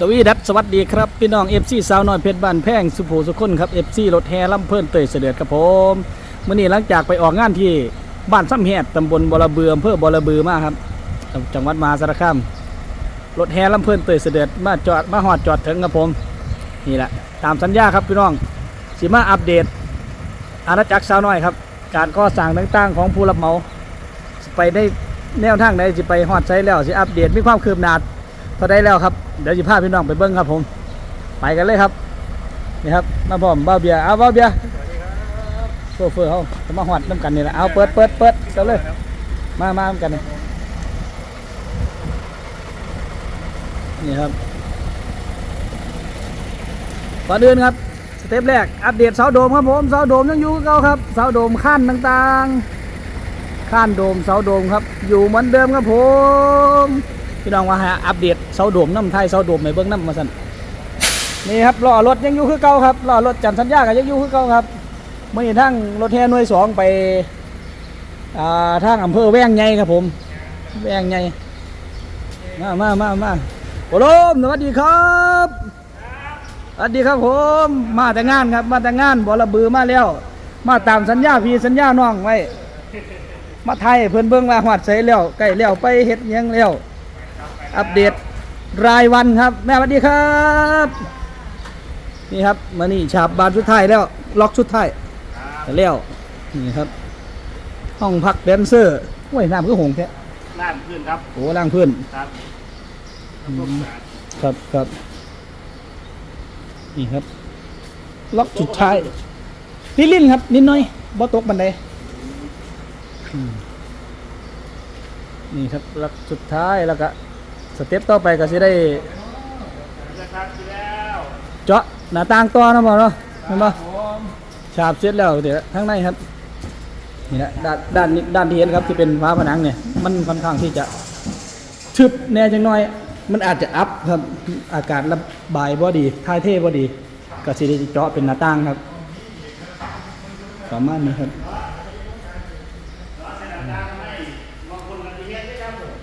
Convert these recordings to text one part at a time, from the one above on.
สวีดัสสวัสดีครับพี่น้อง FC สาวน้อยเพชรบ้านแพงสุโขสุคนครับ FC รถแห่ลำเพิ่นเตยเสด็จครับผมเมื่อนี้หลังจากไปออกงานที่บ้านซ้ำแฮดตำบลบอระเบืออำเภอบอระบือมาครับจังหวัดมหาสารคามรถแห่ลำเพิ่นเตยเสด็จมาจอดมาหอดจอดถึงครับผมนี่แหละตามสัญญาครับพี่น้องสิมาอัปเดต อาณาจักรสาวน้อยครับ การก่อสร้างต่างๆ ของผู้รับเหมาไปได้แนวทางใดสิไปฮอดใช้แล้วสิอัปเดตมีความคืบหน้า พอได้แล้วครับเดี๋ยวจะพาพี่น้องไปเบิ้งครับผม ไปกันเลยครับนี่ครับมาพร้อมบ้าเบียเอาบ้าเบียร์โซเฟอร์เขาจะมาหอดน้ำกันนี่แหละเอาเปิดเปิดเปิดเร็วเลย มามากันนี่ครับก่อนอื่นครับสเต็ปแรกอัปเดตเสาโดมครับผมเสาโดมยังอยู่คือเก่าครับเสาโดมขั้นต่างๆขั้นโดมเสาโดมครับ อยู่เหมือนเดิมครับผมพี่น้องว่าอัปเดต เสาโดมน้ำไทยเสาโดมในเบื้องน้ำมาสั่นนี่ครับล้อรถยังอยู่คือเก่าครับล้อรถจันสัญญาก็ยังอยู่คือเก่าครับเมื่อทั้งรถแห่หน่วยสองไปทางอำเภอแวงใหญ่ครับผม แวงใหญ่มามามามาโอลมสวัสดีครับสวัสดีครับผมมาแต่งานครับ มาแต่งานบอระบือมาแล้ว มาตามสัญญาพี่สัญญาน้องไว้มาไทยเพิ่อนเบิ่งว่าฮอดใส่แล้วใกล้แล้วไปเฮ็ดยังแล้วอัปเดต รายวันครับ แม่สวัสดีครับ นี่ครับมานี่ฉาบบานสุดท้ายแล้ว ล็อกสุดท้ายแล้วนี่ครับ ห้องพักแดนเซอร์โอ้ยน้ำคือหงแท้ล่างขึ้นครับโอ้ล่างพื้นครับอืมครับครับนี่ครับ ล็อกสุดท้ายลิลิ่นครับ นิดหน่อยบ่ตกบันไดอืมนี่ครับล็อกสุดท้ายแล้วก็ สเต็ปต่อไปก็สิได้เจาะหน้าต่างต่อนะบ่เนาะเห็นบ่ฉาบเสร็จแล้วเดี๋ยวข้างในครับนี่แหละด้านด้านนี้ด้านที่เห็นครับที่เป็นฝาผนังเนี่ยมันค่อนข้างที่จะทึบแน่จังน้อย มันอาจจะอัพครับอากาศระบายบ่ดีถ่ายเท่บ่ดี ก็สิได้เจาะเป็นหน้าต่างครับประมาณนี้ครับางคนกันที่เฮ็ดได้ครับผม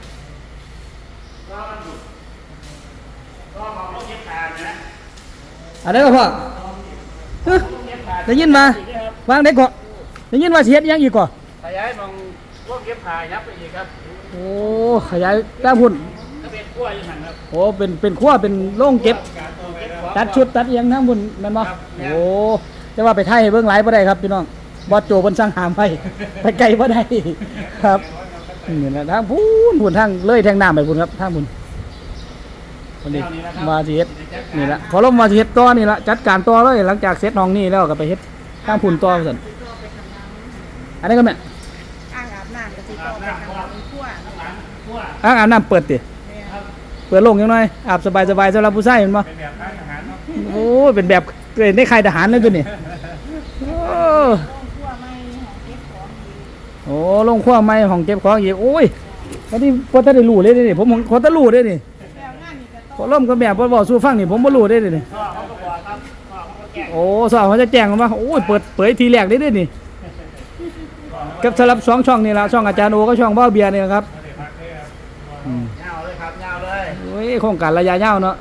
ก็มันหยุดก็ของรถเย็บขาดนะ อันนี้ก็พอเอ้อรถเย็บขาดได้ยินมาครับวางได้ก่อนได้ยินว่าสิเฮ็ดอิหยังอีกก่อขยายมองรถเย็บขายับไปอีกครับโอ้ขยายกล้าพุ่นถ้าเป็นกล้วยอยังหันครับโอ้เป็นเป็นขั้วเป็นโล่งเก็บ เก็บของตัดชุดตัดเอียงทั้งบนแม่นบ่ครับโอ้จะว่าไปไทยให้เบิ่งหลายบ่ได้ครับพี่น้องบอสโจเพิ่นสั่งหามไปไปไกลบ่ได้ครับนี่นะทางพูนพูนทางเลยแทงน้ำไปพูนครับทางพูน คนนี้มาสิเฮ็ดนี่ละพอลงมาสิเฮ็ดต่อนี่ละจัดการต่อเลยหลังจากเสร็จน้องนี่แล้วก็ไปเฮ็ดทางพูนต่อซั่นอันนี้ก็แม่อ่างอาบน้ำกะสิก็ไปทางหลังขั้วหลังกล้วยอ่างอาบน้ำเปิดติเนี่ยเปิดโล่งจังหน่อยอาบสบายๆสำหรับผู้ชายเห็นบ่เป็นแบบร้านอาหารเนาะโอ้ยเป็นแบบเกิดในค่ายทหารเลยตัวนี้โอ้ขั้วไม่หอมเก็บของดีโอ้ลงขั้วไม้ของเก็บของอีกโอ้ยอันนี้พอตาได้รู้เลยนี่ผมพอตารู้เลยนี่แล้วงานนี่ก็ พอล่มก็แบบบ่บอกสู้ฟังนี่ผมบ่รู้เลยนี่โอ้สาวเขาจะแจ้งมาโอ้ยเปิดเผยทีแรกได้ด้วยนี่กับสำหรับสองช่องนี่ละช่องอาจารย์โอก็ช่องบ้าเบียร์นี่นะครับอืมยาวเลยครับยาวเลยโอ้ยโครงการระยะยาวเนาะ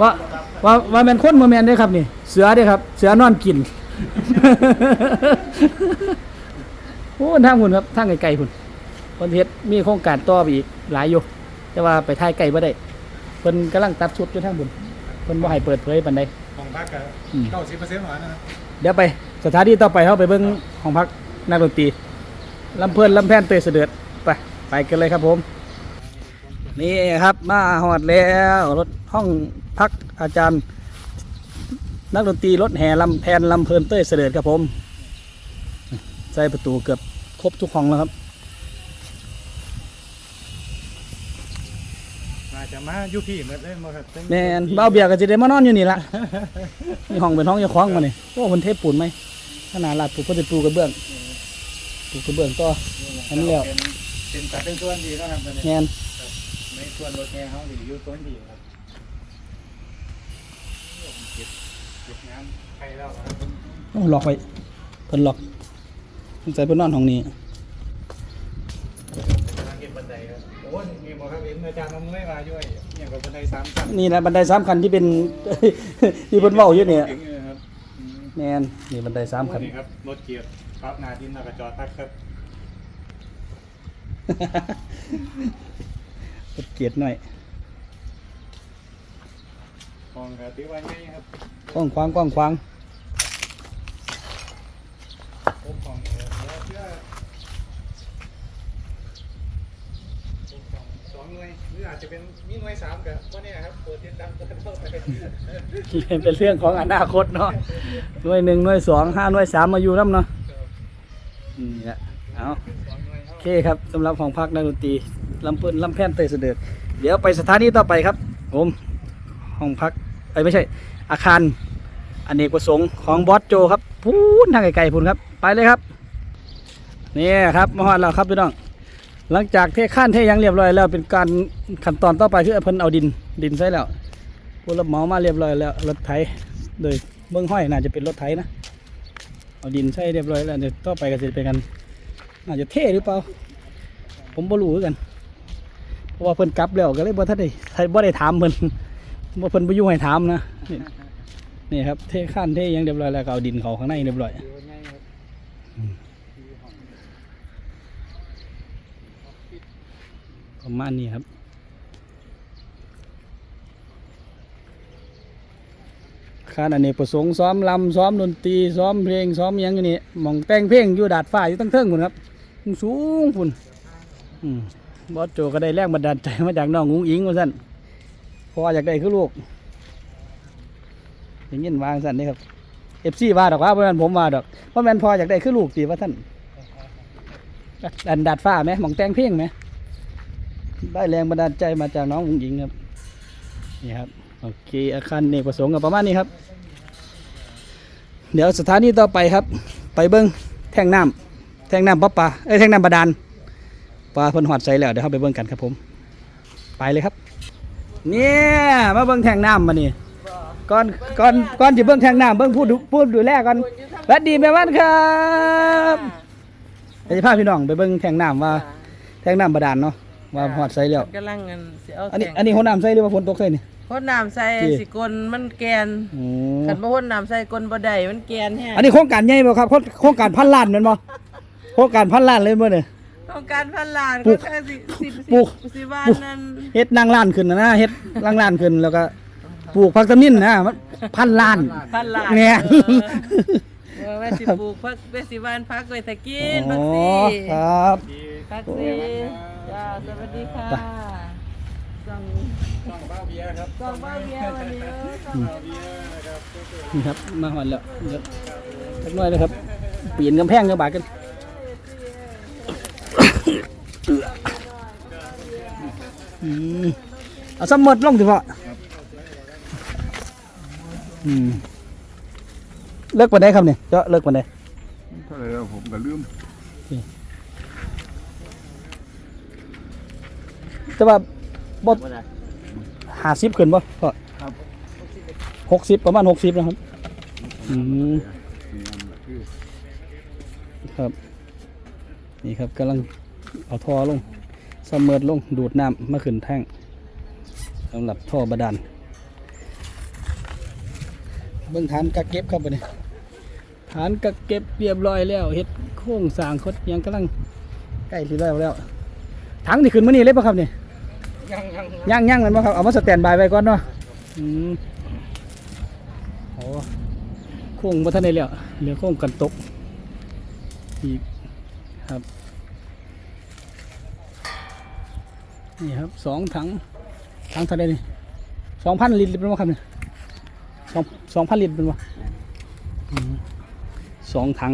ว่าว่าว่าแมนคนบ่แมนเด้ครับนี่ เสือเด้ครับ เสือนอนกินโอ้ทางพุ่นครับทางไกลๆพุ่น คนเฮ็ดมีโครงการต่อไปอีกหลายอยู่แต่ว่าไปถ่ายไกลบ่ได้เพิ่นกำลังตัดชุดอยู่ทางพุ่นเพิ่นบ่ให้เปิดเผยปานใด ของพักกับอืม เก้าสิบเปอร์เซ็นต์หวานนะครับเดี๋ยวไปสถานที่ต่อไปเฮาไปเบิ่งห้องพักนักดนตรีลำเพิ่นลำแพนเตยเสด็จไปไปกันเลยครับผม นี่ครับมาฮอดแล้วรถห้องพักอาจารย์ นักดนตรีรถแห่ลำแพนลำเพลินเต้ยเสด็จครับผม ใส่ประตูเกือบครบทุกห้องแล้วครับ มาจะมาอยู่พี่หมดเลยหมดครับแมนเบ้าเบียร์ก็จะได้มานอนอยู่นี่ละ นี่ห้องเป็นห้องเจ้าของมาเนี่ยโอ้คนเทพปูนไหมขนาดลาดปูก็จะปูกระเบื้องปูกระเบื้องต่อ อันนี้แล้ว เป็นเป็นตัดเป็นส่วนดีนะครับตอนแมนี้นในส่วนรถแห่เขาดีอยู่ส่วนดีครับเก็บเก็บน้ำใครแล้วครับ โอ้ล็อกไว้เพิ่นล็อกใส่เพิ่นนอนห้องนี้ เก็บประ บันไดครับโอ้ยมีบ อกครับเห็นอาจารย์น้ำไม่มาด้วยอย่างกับบันไดสามชั้นนี่แหละบันไดสามคันที่เป็น ที่เพิ่นเว้าอยู่เนี่ยถึงเลยครับอืมแมนนี่บันไดสามคัน นี่ครับรถเกียร์ครับนาดินนากระจอตักครับกดเกียรติหน่อยมองครับที่ว่าไงครับ กว้างขวางกว้างขวาง พบของเดี๋ยวเชื่อพบของสองหน่วยหรืออา จะเป็นมีหน่วยสามกับว่าเนี่ยครับเปิดเทียนดังเปิดเข้าไปเป็นเรื่องของอนาคตเนาะหน่วยหนึ่งหน่วยสองห้าหน่วยสามมาอยู่น้ำเนาะนี่แหละเอาโอเคครับสำหรับของพักนักดนตรีลำเพิ่นลำแพนเตยเสด็จเดี๋ยวไปสถานีต่อไปครับผมห้องพักไอ้ไม่ใช่ อาคารอเนกประสงค์ของบอสโจครับพูนทางไกลๆพูนครับ ไปเลยครับ นี่ครับมาฮอดแล้วครับพี่น้อง หลังจากเทขั้นเทยังเรียบร้อยแล้ว เป็นการขั้นตอนต่อไปคือเพิ่นเอาดินดินใส่แล้วผู้รับเหมามาเรียบร้อยแล้วรถไถโดยเบื้องห้อยน่าจะเป็นรถไถนะเอาดินใส่เรียบร้อยแล้วเดี๋ยวต่อไปก็จะเป็นกันน่าจะเทหรือเปล่า ผมบ่รู้คือกันเพราะว่าเพิ่นกลับแล้วก็เลยบ่ทันได้บ่ได้ถามเพิ่นบ่เพิ่นบ่ยู่ให้ถามนะนี่นี่ครับเทขั้นเทยังเรียบร้อยแล้วก็เอาดินเขาข้างในเรียบร้อย ถือว่าไงครับ ประมาณนี้ครับคานอเนกประสงค์ซ้อมลำซ้อมดนตรีซ้อมเพลงซ้อมยังอยู่นี่มองแต่งเพลงอยู่ดาดฟ้าอยู่ตั้งเทิงพุ่นครับสูงพุ่นอืมบอสโจก็ได้แรงบันดาลใจมาจากน้องงุ้งอิงว่าสั่นพราะว่าอยากได้คือลูกอย่างนี้ยวางสั่นนี่ครับเอฟซีว่าดอกว่าเพราะนั้นผมว่าดอกเพราะแมนพออยากได้คือลูกตีว่าท่านดันดาดฟ้าไหมมองแต่งเพลงไหม ได้แรงบันดาลใจมาจากน้องหญิงครับนี่ครับโอเคอาคารเนกประสงค์กับประมาณนี้ครับ เดี๋ยวสถานีต่อไปครับ ไปเบิ้งแท่งน้ำแท่งน้ำประปลาเอ้ยแท่งน้ำบาดาลปลาเพิ่นหอดใส่แล้วเดี๋ยวเราไปเบิ้งกันครับผม ไปเลยครับ เนี่ยมาเบิ้งแท่งน้ำมานี่ก่อนก่อนก่อนจะเบิ้งแท่งน้ำเบิ้งพูดพูดดูแลก่อนสวัสดีแม่วันครับจะพาพี่น้องไปเบิ้งแท่งน้ำว่าแท่งน้ำบาดาลเนาะ ว่าหอดใส่แล้วกำลังเงินสิเอาอันนี้แต่งอันนี้หัวน้ำใส่หรือว่าฝนตกใส่นี่พ่นน้ำใส่ที่สิกลมันแกนโอ้ขันบ่พ่นน้ำใส่กลบ่ได้มันแกนแฮะอันนี้โครงการใหญ่บ่ครับโครงโครงการพันล้านแม่นบ่โครงการพันล้านเลยบ่เนี่ยต้องการพันล้านปลูก็กแค่สิสิปลูกสิสิบ้านนั้นเฮ็ดนางล้านขึ้นนะนะเฮ็ดนางล้านขึ้นแล้วก็ปลูกผักตำนินนะมันพันล้านพันล้านแม่นเออว่าสิปลูกพักเวสิบ้านพักไว้ถ้ากินพัอ๋กอสิครับดีพักสิ จ้าสวัสดีค่ะไปส่งต้องบ้าเบียร์ครับส่งบ้าเบียร์วันนี้เออส่งบ้าเบียร์นะครับนี่ครับ มาฮอดแล้วเดี๋ยวสักหน่อยนะครับปีนกำแพงจังบาดกันอืมเอาสมมดลงสิพ่ออืมเลิกปานใดครับเนี่ยเจาะเลิกปานใดเท่าไหร่แล้วผมก็ลืม แต่ว่าบ่ ห้าสิบขึ้นบ่พ่อครับ หกสิบประมาณหกสิบนะครับ อืมนี่นั่นแหละคือครับ นี่ครับกำลังเอาท่อลงเสมอดลงดูดน้ำมาขึ้นแท่งสำหรับท่อบาดาลเบื้องฐานกักเก็บครับบัดนี้ฐานกักเก็บเรียบร้อยแล้วเฮ็ดโค้งสร้างคดยังกำลังใกล้สิแล้วแล้วถังที่ขึ้นมานี่เลยปะครับนี่ ยังยังย่างย่างมันปะครับ เอามาสแตนบายไว้ก่อนเนาะอืมโอ้โค้งมาทันได้แล้วเหลือโค้งกันตก อีกครับ นี่ครับสองถังถังเท่าไรนี่สองพันลิตรเป็นวะครับเนี่ยสองสองพันลิตรเป็นวะอืมสองถัง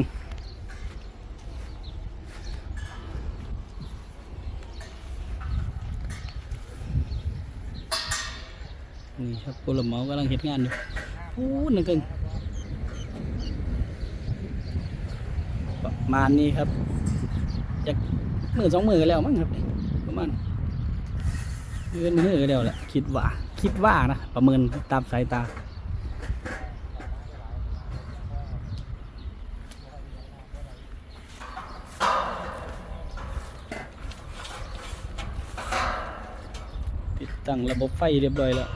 นี่ครับพลเมากำลังเห็ดงานอยู่พูดนึงกันประมาณนี้ครับจากมือสองมือกันแล้วมั้งครับประมาณเงินเฮือเดียวแหละคิดว่า คิดว่านะประเมินตามสายตานตั้งระบบไฟเรียบร้อยแล้ว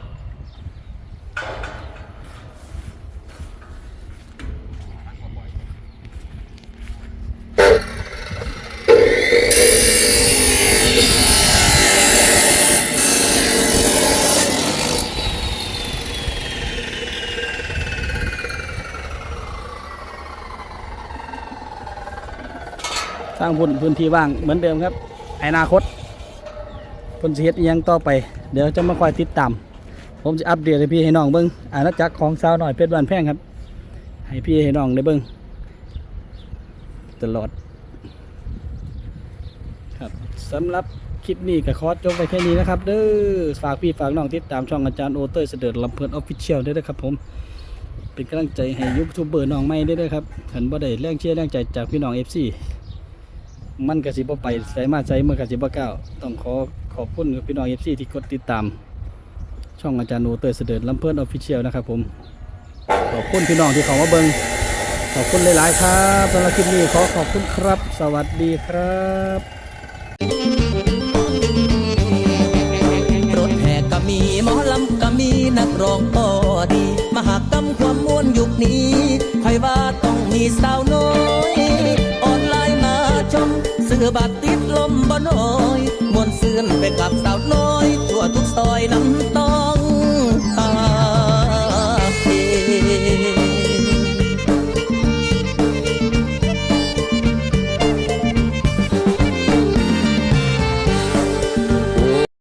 สร้างพื้นพื้นที่ว่างเหมือนเดิมครับอนาคตพนสิเฮ็ดยังต่อไป เดี๋ยวจะมาคอยติดตามผมจะอัปเดตให้พี่ให้น้องเบิ้งอาณาจักรของสาวหน่อยเพชรบ้านแพงครับ ให้พี่ให้น้องได้เบิ้งตลอดครับสำหรับคลิปนี้ก็ขอสจบไปแค่นี้นะครับ เด้อฝากพี่ฝากน้องติดตามช่องอาจารย์โอเตอร์เสด็จลำเพลินออฟฟิเชียลด้วยนะครับผมเป็นกำลังใจให้ยูทูบเบอร์น้องใหม่ได้วยครับเห็นบ่ได้แรงเชียร์แรงใจจากพี่น้องเอฟซี มันกสิบ่ไปใส่มาใส่เมื่อกสิบ่ก้าวต้องขอขอบคุณพี่น้องเอฟซีที่กดติดตาม ช่องอาจารย์โนเตอร์เสด็จลำเพื่อนออฟฟิเชียลนะครับผม ขอบคุณพี่น้องที่เขามาเบิงขอบคุณหลาย ๆ ครับสำหรับคลิปนี้ขอขอบคุณครับ สวัสดีครับรถแห่ก็มีหมอลำก็มีนักร้องก็ดีมหากรรมความม่วนยุคนี้ใครว่าต้องมีสาวน้อย อบัดติดลมบ่น้อยมวนซื่นไปกับสาวน้อย ทั่วทุกซอยน้ำต